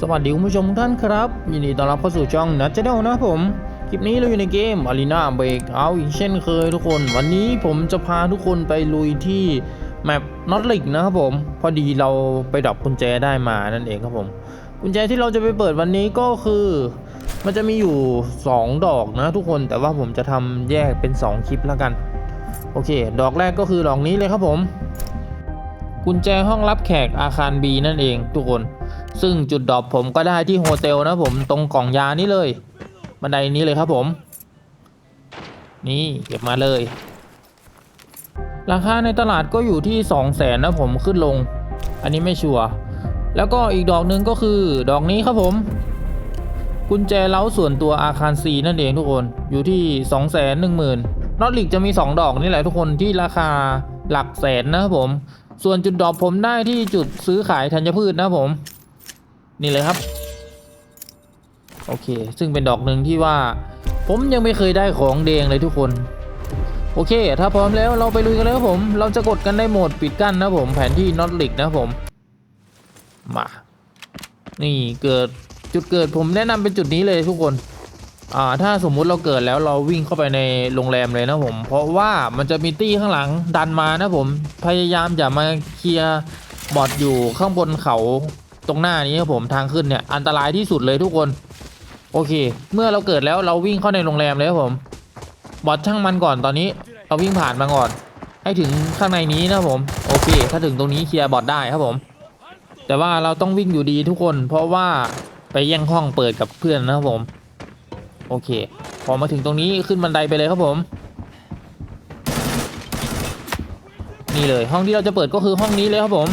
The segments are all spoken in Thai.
สวัสดีคุณผู้ชมทุกท่านครับ ยินดีต้อนรับเข้าสู่ช่องนัทเจเดลนะครับผม คลิปนี้เราอยู่ในเกม Arena Break เอาอีกเช่นเคยทุกคน วันนี้ผมจะพาทุกคนไปลุยที่แมปนอตลิกนะครับผม พอดีเราไปดับกุญแจได้มานั่นเองครับผมกุญแจที่เราจะไปเปิดวันนี้ก็คือ มันจะมีอยู่ 2 ดอกนะทุกคนแต่ว่าผมจะทำแยกเป็น 2 คลิปแล้วกัน โอเค ดอกแรกก็คือดอกนี้เลยครับผม กุญแจห้องรับแขกอาคาร B นั่นเองทุกคน ซึ่งจุดดรอปผมก็ได้ที่โฮเทลนะผมตรงกล่องยานี้เลย บันไดนี้เลยครับผม นี่เก็บมาเลย ราคาในตลาดก็อยู่ที่ 2 0 0แสนนะผมขึ้นลง อันนี้ไม่ชัวร์แล้วก็อีกดอกหนึ่งก็คือดอกนี้ครับผม กุญแจเล้าส่วนตัวอาคาร C นั่นเองทุกคนอยู่ที่ 2 1 0 0 0 0นอตลิกจะมี 2 ดอกนี่แหละทุกคนที่ราคาหลักแสนนะครับผม ส่วนจุดดรอปผมได้ที่จุดซื้อขายธัญพืชนะครับผม นี่เลยครับ โอเค ซึ่งเป็นดอกหนึ่งที่ว่า ผมยังไม่เคยได้ของแดงเลยทุกคน โอเค ถ้าพร้อมแล้วเราไปลุยกันเลยครับผม เราจะกดกันได้โหมดปิดกั้นนะผม แผนที่น็อตลิกนะผม มา นี่เกิดจุดเกิดผมแนะนำเป็นจุดนี้เลยทุกคนอ่าถ้าสมมุติเราเกิดแล้วเราวิ่งเข้าไปในโรงแรมเลยนะผม เพราะว่ามันจะมีตี้ข้างหลังดันมานะผม พยายามอย่ามาเคลียร์บอดอยู่ข้างบนเขา ตรงหน้านี้ครับผมทางขึ้นเนี่ยอันตรายที่สุดเลยทุกคน โอเค เมื่อเราเกิดแล้วเราวิ่งเข้าในโรงแรมเลยครับผมบอดช่างมันก่อนตอนนี้ เราวิ่งผ่านมาก่อน ให้ถึงข้างในนี้นะครับผมโอเค ถ้าถึงตรงนี้เคลียร์บอดได้ครับผม แต่ว่าเราต้องวิ่งอยู่ดีทุกคน เพราะว่าไปแย่งห้องเปิดกับเพื่อนนะครับผม โอเค พอมาถึงตรงนี้ขึ้นบันไดไปเลยครับผมนี่เลยห้องที่เราจะเปิดก็คือห้องนี้เลยครับผม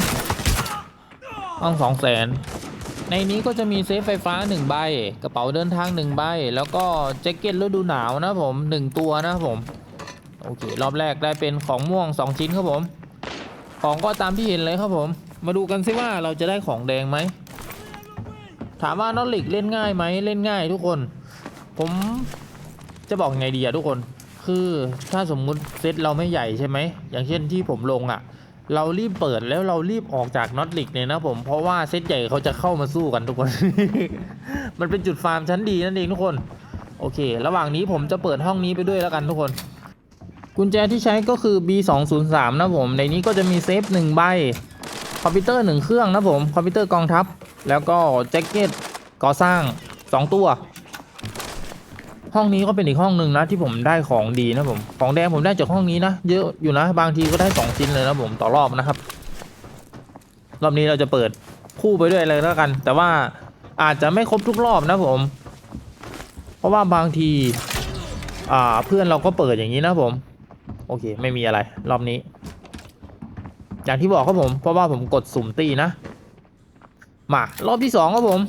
ห้องสองแสนในนี้ก็จะมีเซฟไฟฟ้า 1 ใบ กระเป๋าเดินทาง 1 ใบ แล้วก็แจ็คเก็ตฤดูหนาวนะผม 1 ตัวนะผม โอเค รอบแรกได้เป็นของม่วง 2 ชิ้นครับผม ของก็ตามที่เห็นเลยครับผม มาดูกันซิว่าเราจะได้ของแดงไหม ถามว่านอตลิกเล่นง่ายไหม เล่นง่ายทุกคน ผมจะบอกไงดีอะทุกคน คือถ้าสมมุติเซตเราไม่ใหญ่ใช่ไหม อย่างเช่นที่ผมลงอะ เรารีบเปิดแล้วเรารีบออกจากน็อตลิกเนี่ยนะผมเพราะว่าเซตใหญ่เขาจะเข้ามาสู้กันทุกคน มันเป็นจุดฟาร์มชั้นดีนั่นเองทุกคน โอเค ระหว่างนี้ผมจะเปิดห้องนี้ไปด้วยแล้วกันทุกคน กุญแจที่ใช้ก็คือ B203 นะผม ในนี้ก็จะมีเซฟ1ใบ คอมพิวเตอร์1เครื่องนะผม คอมพิวเตอร์กองทัพ แล้วก็แจ็คเก็ตก่อสร้าง 2 ตัว ห้องนี้ก็เป็นอีกห้องหนึ่งนะที่ผมได้ของดีนะผมของแดงผมได้จากห้องนี้นะเยอะอยู่นะบางทีก็ได้2ชิ้นเลยนะผมต่อรอบนะครับ รอบนี้เราจะเปิดคู่ไปด้วยเลยแล้วกัน แต่ว่าอาจจะไม่ครบทุกรอบนะผม เพราะว่าบางที อ่าเพื่อนเราก็เปิดอย่างนี้นะผม โอเค ไม่มีอะไร รอบนี้ อย่างที่บอกครับผม เพราะว่าผมกดสุ่มตีนะมารอบที่สองครับผม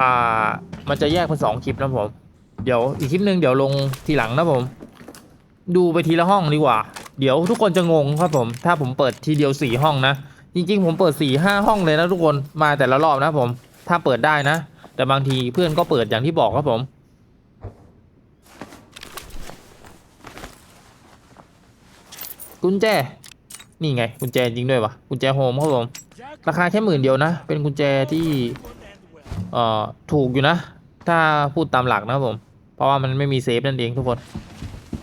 อ่า มันจะแยกเป็นสองคลิปนะผม เดี๋ยวอีกคลิปหนึ่งเดี๋ยวลงทีหลังนะผม ดูไปทีละห้องดีกว่า เดี๋ยวทุกคนจะงงครับผม ถ้าผมเปิดทีเดียวสี่ห้องนะ จริง ๆ ผมเปิดสี่ห้าห้องเลยนะทุกคน มาแต่ละรอบนะผม ถ้าเปิดได้นะ แต่บางทีเพื่อนก็เปิดอย่างที่บอกครับผมกุญแจ นี่ไงกุญแจจริงด้วยวะกุญแจโฮมครับผม ราคาแค่หมื่นเดียวนะ เป็นกุญแจที่ เอ่อถูกอยู่นะ ถ้าพูดตามหลักนะครับผม เพราะว่ามันไม่มีเซฟนั่นเองทุกคน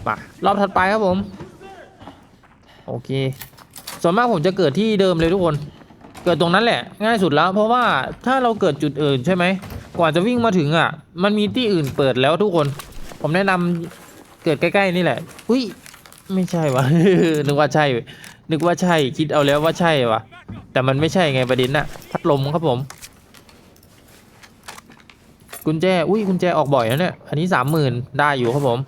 มารอบถัดไปครับผม โอเค ส่วนมากผมจะเกิดที่เดิมเลยทุกคน เกิดตรงนั้นแหละ ง่ายสุดแล้ว เพราะว่าถ้าเราเกิดจุดอื่นใช่ไหมกว่าจะวิ่งมาถึงอะ มันมีที่อื่นเปิดแล้วทุกคน ผมแนะนำเกิดใกล้ๆนี่แหละ อุ้ย ไม่ใช่วะนึกว่าใช่ นึกว่าใช่ คิดเอาแล้วว่าใช่วะแต่มันไม่ใช่ไงประเด็นน่ะ พัดลมครับผม กุญแจ อุ้ยกุญแจออกบ่อยนะเนี่ย อันนี้สามหมื่นได้อยู่ครับผม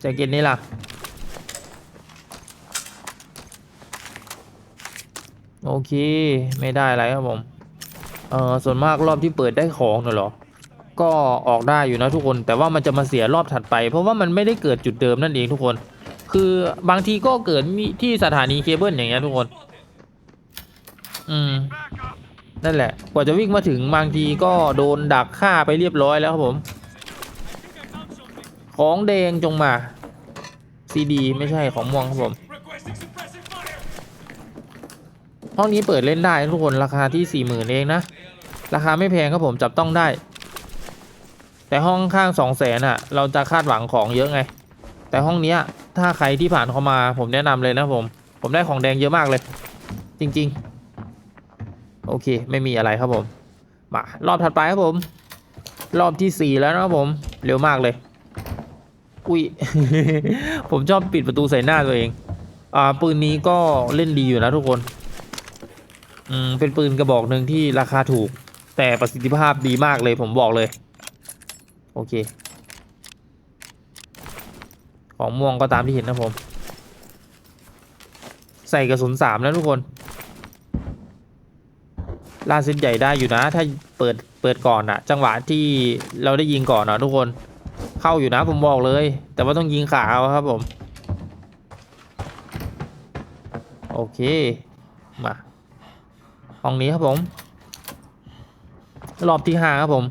แจ็คเก็ตนี่ล่ะ โอเค ไม่ได้อะไรครับผม เออส่วนมากรอบที่เปิดได้ของน่ะเหรอ ก็ออกได้อยู่นะทุกคน แต่ว่ามันจะมาเสียรอบถัดไป เพราะว่ามันไม่ได้เกิดจุดเดิมนั่นเองทุกคน คือบางทีก็เกิดมีที่สถานีเคเบิลอย่างเงี้ยทุกคน อืม นั่นแหละ กว่าจะวิ่งมาถึงบางทีก็โดนดักฆ่าไปเรียบร้อยแล้วครับผม ของแดงจงมาซีดีไม่ใช่ของม่วงครับผม ห้องนี้เปิดเล่นได้ทุกคนราคาที่สี่หมื่นเองนะ ราคาไม่แพงครับผมจับต้องได้ แต่ห้องข้างสองแสนอะ เราจะคาดหวังของเยอะไง แต่ห้องนี้ถ้าใครที่ผ่านเข้ามาผมแนะนำเลยนะผม ผมได้ของแดงเยอะมากเลย จริง ๆ โอเค ไม่มีอะไรครับผม มารอบถัดไปครับผม รอบที่สี่แล้วนะครับผม เร็วมากเลย อุ้ย ผมชอบปิดประตูใส่หน้าตัวเอง อ่า ปืนนี้ก็เล่นดีอยู่นะทุกคน อืม เป็นปืนกระบอกหนึ่งที่ราคาถูก แต่ประสิทธิภาพดีมากเลยผมบอกเลย โอเค ของม่วงก็ตามที่เห็นนะผม ใส่กระสุนสามนะทุกคน ล่าเส้นใหญ่ได้อยู่นะ ถ้าเปิดเปิดก่อนอะจังหวะที่เราได้ยิงก่อนนะทุกคนเข้าอยู่นะผมบอกเลย แต่ว่าต้องยิงขาเอาครับผม โอเคมาห้องนี้ครับผม รอบที่ห้าครับผม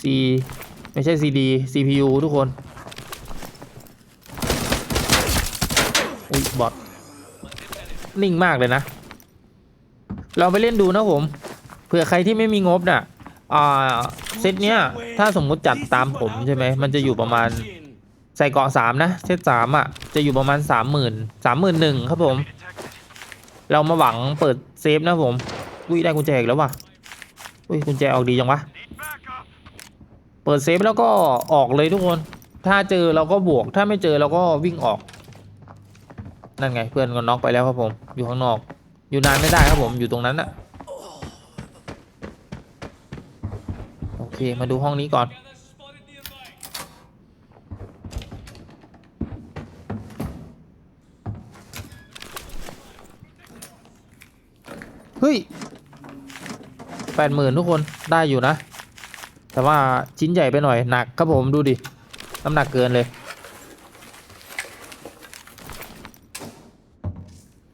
C ไม่ใช่ CD CPU ทุกคน อุ้ย บอทนิ่งมากเลยนะ เราไปเล่นดูนะผมเผื่อใครที่ไม่มีงบน่ะอ่าเซตเนี้ยถ้าสมมุติจัดตามผมใช่ไหมมันจะอยู่ประมาณใส่เกาะสามนะเซตสามอะจะอยู่ประมาณสามหมื่นสามหมื่นหนึ่งครับผม เรามาหวังเปิดเซฟนะผมอุ้ยได้กุญแจอีกแล้วว่ะอุ้ยกุญแจออกดีจังวะเปิดเซฟแล้วก็ออกเลยทุกคน ถ้าเจอเราก็บวก ถ้าไม่เจอเราก็วิ่งออก นั่นไงเพื่อนก็น็อกไปแล้วครับผม อยู่ข้างนอก อยู่นานไม่ได้ครับผม อยู่ตรงนั้นอะโอเค มาดูห้องนี้ก่อน เฮ้ยแปดหมื่นทุกคน ได้อยู่นะ แต่ว่าชิ้นใหญ่ไปหน่อย หนักครับผม ดูดิ น้ำหนักเกินเลย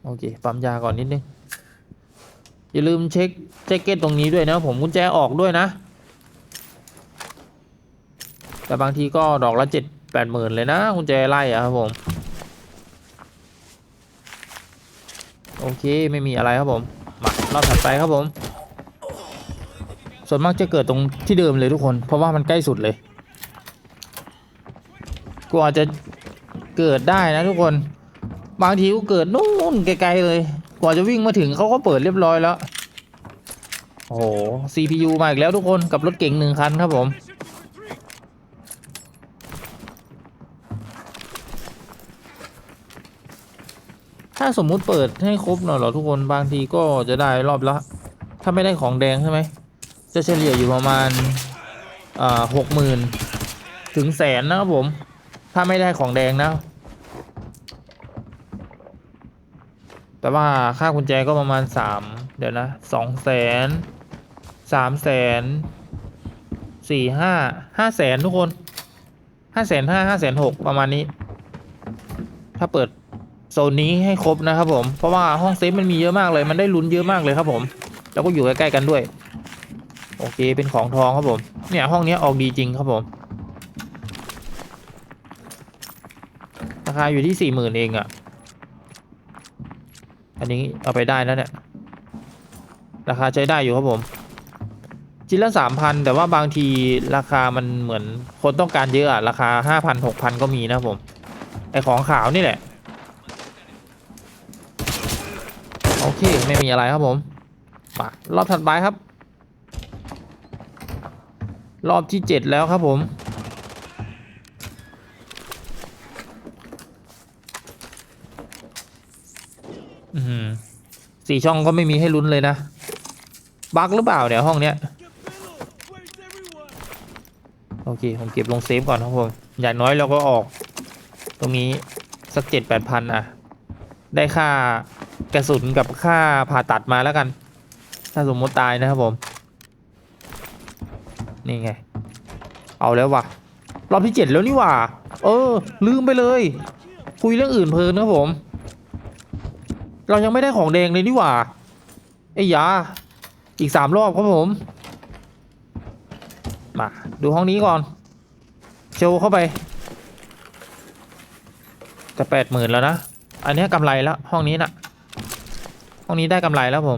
โอ เคปั๊มยาก่อนนิดนึงอย่าลืมเช็คแจ็คเก็ตตรงนี้ด้วยนะผมกุญแจออกด้วยนะ แต่บางทีก็ดอกละเจ็ดแปดหมื่นเลยนะกุญแจไล่อะครับผม โอเคไม่มีอะไรครับผม มารอบถัดไปครับผม ส่วนมากจะเกิดตรงที่เดิมเลยทุกคน เพราะว่ามันใกล้สุดเลย กว่าจะเกิดได้นะทุกคน บางทีก็เกิดนู่นไกลๆเลย กว่าจะวิ่งมาถึงเขาก็เปิดเรียบร้อยแล้ว โอ้โห CPU มาอีกแล้วทุกคนกับรถเก๋งหนึ่งคันครับผม ถ้าสมมุติเปิดให้ครบหน่อยเหรอทุกคนบางทีก็จะได้รอบละ ถ้าไม่ได้ของแดงใช่ไหม จะเฉลี่ยอยู่ประมาณหกหมื่นถึงแสนนะครับผม ถ้าไม่ได้ของแดงนะ แต่ว่าค่ากุญแจก็ประมาณสามเดี๋ยวนะสองแสนสามแสนสี่ห้าห้าแสนทุกคนห้าแสนห้าห้าแสนหกประมาณนี้ ถ้าเปิดโซนนี้ให้ครบนะครับผม เพราะว่าห้องเซฟมันมีเยอะมากเลย มันได้ลุ้นเยอะมากเลยครับผม แล้วก็อยู่ใกล้ๆกันด้วย โอเค เป็นของทองครับผม เนี่ยห้องนี้ออกดีจริงครับผม ราคาอยู่ที่สี่หมื่นเองอะ่ะ อันนี้เอาไปได้แล้วเนี่ย ราคาใช้ได้อยู่ครับผมชิ้นละสามพันแต่ว่าบางทีราคามันเหมือนคนต้องการเยอะอะราคาห้าพันหกพันก็มีนะผม ไอของขาวนี่แหละ โอเค ไม่มีอะไรครับผมมารอบถัดไปครับ รอบที่เจ็ดแล้วครับผม อือหือ สี่ช่องก็ไม่มีให้ลุ้นเลยนะ บั๊กหรือเปล่าเนี่ยห้องเนี้ยโอเค ผมเก็บลงเซฟก่อนครับผม อย่างน้อยเราก็ออก ตรงนี้สักเจ็ดแปดพันอะ ได้ค่ากระสุนกับค่าผ่าตัดมาแล้วกัน ถ้าสมมติตายนะครับผม นี่ไง เอาแล้วว่ะ รอบที่เจ็ดแล้วนี่ว่าเออ ลืมไปเลย คุยเรื่องอื่นเพลินครับผม เรายังไม่ได้ของแดงเลยนี่หว่าไอ้ยา อีกสามรอบครับผม มา ดูห้องนี้ก่อนโชว์เข้าไปจะแปดหมื่นแล้วนะ อันนี้กำไรแล้ว ห้องนี้น่ะ ห้องนี้ได้กำไรแล้วผม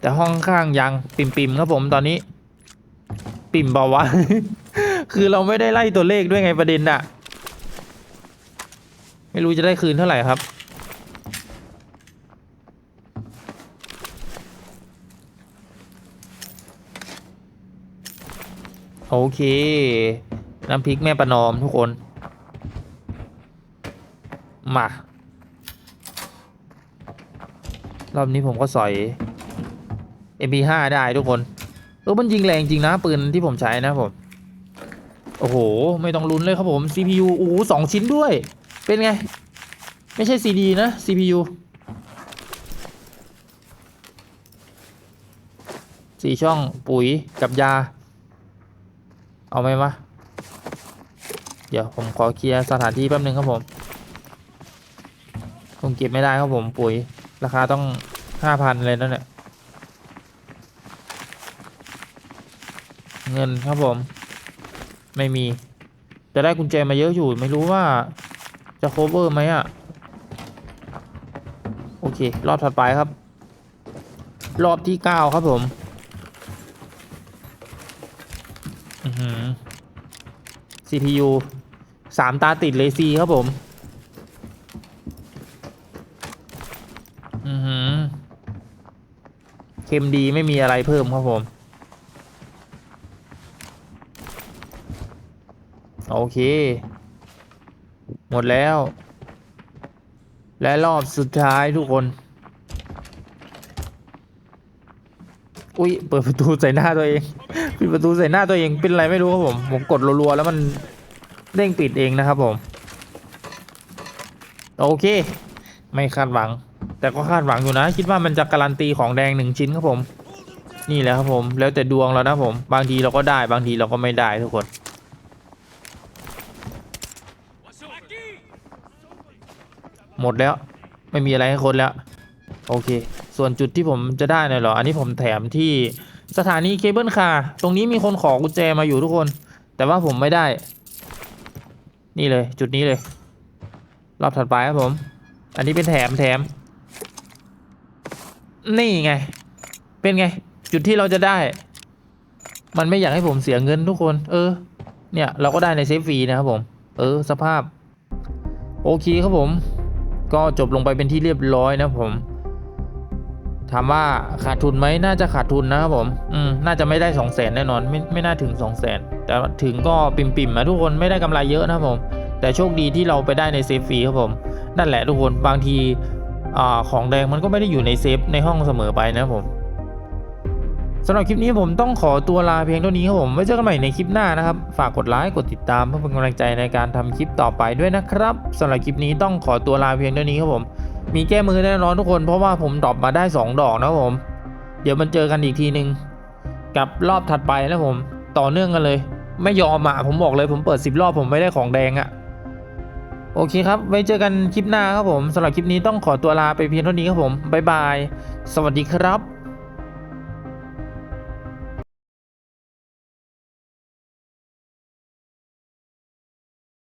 แต่ห้องข้างยังปิ่มปิมๆครับผมตอนนี้ ปิ่มเบาวะ คือเราไม่ได้ไล่ตัวเลขด้วยไงประเด็นน่ะ ไม่รู้จะได้คืนเท่าไหร่ครับ โอเค น้ำพริกแม่ประนอมทุกคน มา รอบนี้ผมก็สอย MP5 ได้ทุกคนเออมันยิงแรงจริงนะ ปืนที่ผมใช้นะผม โอ้โห ไม่ต้องลุ้นเลยครับผม CPU โอ้สองชิ้นด้วย เป็นไง ไม่ใช่ CD นะ CPU สี่ช่องปุ๋ยกับยา เอาไหมวะเดี๋ยวผมขอเคลียร์สถานที่แป๊บนึงครับผมผมเก็บไม่ได้ครับผมปุ๋ย ราคาต้องห้าพันเลยนั่นแหละเงินครับผม ไม่มีจะได้กุญแจมาเยอะอยู่ ไม่รู้ว่าจะ cover ไหมอะ โอเค รอบถัดไปครับ รอบที่เก้าครับผม อือหือ CPU สามตาติดเลย C ครับผม อือหือเค็มดีไม่มีอะไรเพิ่มครับผม โอเค หมดแล้ว และรอบสุดท้ายทุกคน อุ้ย เปิดประตูใส่หน้าตัวเอง ปิดประตูใส่หน้าตัวเองเป็นอะไรไม่รู้ครับผมผมกดรัวๆแล้วมันเด้งปิดเองนะครับผม โอเค ไม่คาดหวัง แต่ก็คาดหวังอยู่นะ คิดว่ามันจะการันตีของแดงหนึ่งชิ้นครับผม นี่แหละครับผม แล้วแต่ดวงแล้วนะผม บางทีเราก็ได้บางทีเราก็ไม่ได้ทุกคนหมดแล้วไม่มีอะไรให้คนแล้ว โอเค ส่วนจุดที่ผมจะได้เนี่ยหรอ อันนี้ผมแถมที่ สถานีเคเบิลคาร์ตรงนี้มีคนขอกุญแจมาอยู่ทุกคน แต่ว่าผมไม่ได้ นี่เลย จุดนี้เลย รอบถัดไปครับผม อันนี้เป็นแถมแถม นี่ไง เป็นไง จุดที่เราจะได้ มันไม่อยากให้ผมเสียเงินทุกคน เออ เนี่ย เราก็ได้ในเซฟฟรีนะครับผม เออ สภาพ โอเคครับผม ก็จบลงไปเป็นที่เรียบร้อยนะผม ถามว่าขาดทุนไหมน่าจะขาดทุนนะครับผม อืม น่าจะไม่ได้สองแสนแน่นอน ไม่ไม่น่าถึงสองแสนแต่ถึงก็ปิ่มๆนะทุกคนไม่ได้กำไรเยอะนะครับผม แต่โชคดีที่เราไปได้ในเซฟฟรีครับผม นั่นแหละทุกคนบางทีอ่าของแดงมันก็ไม่ได้อยู่ในเซฟในห้องเสมอไปนะผมสำหรับคลิปนี้ผมต้องขอตัวลาเพียงเท่านี้ครับผมไว้เจอกันใหม่ในคลิปหน้านะครับ ฝากกดไลค์กดติดตามเพื่อเป็นกำลังใจในการทำคลิปต่อไปด้วยนะครับสำหรับคลิปนี้ต้องขอตัวลาเพียงเท่านี้ครับผม มีแก้มือแน่นอนทุกคน เพราะว่าผมดรอปมาได้ 2 ดอกนะผม เดี๋ยวมันเจอกันอีกทีหนึ่งกับรอบถัดไปนะผม ต่อเนื่องกันเลย ไม่ยอมอะผมบอกเลยผมเปิด 10 รอบผมไม่ได้ของแดงอะโอเคครับ ไว้เจอกันคลิปหน้าครับผมสำหรับคลิปนี้ต้องขอตัวลาไปเพียงเท่านี้ครับผมบ๊ายบาย สวัสดีครับ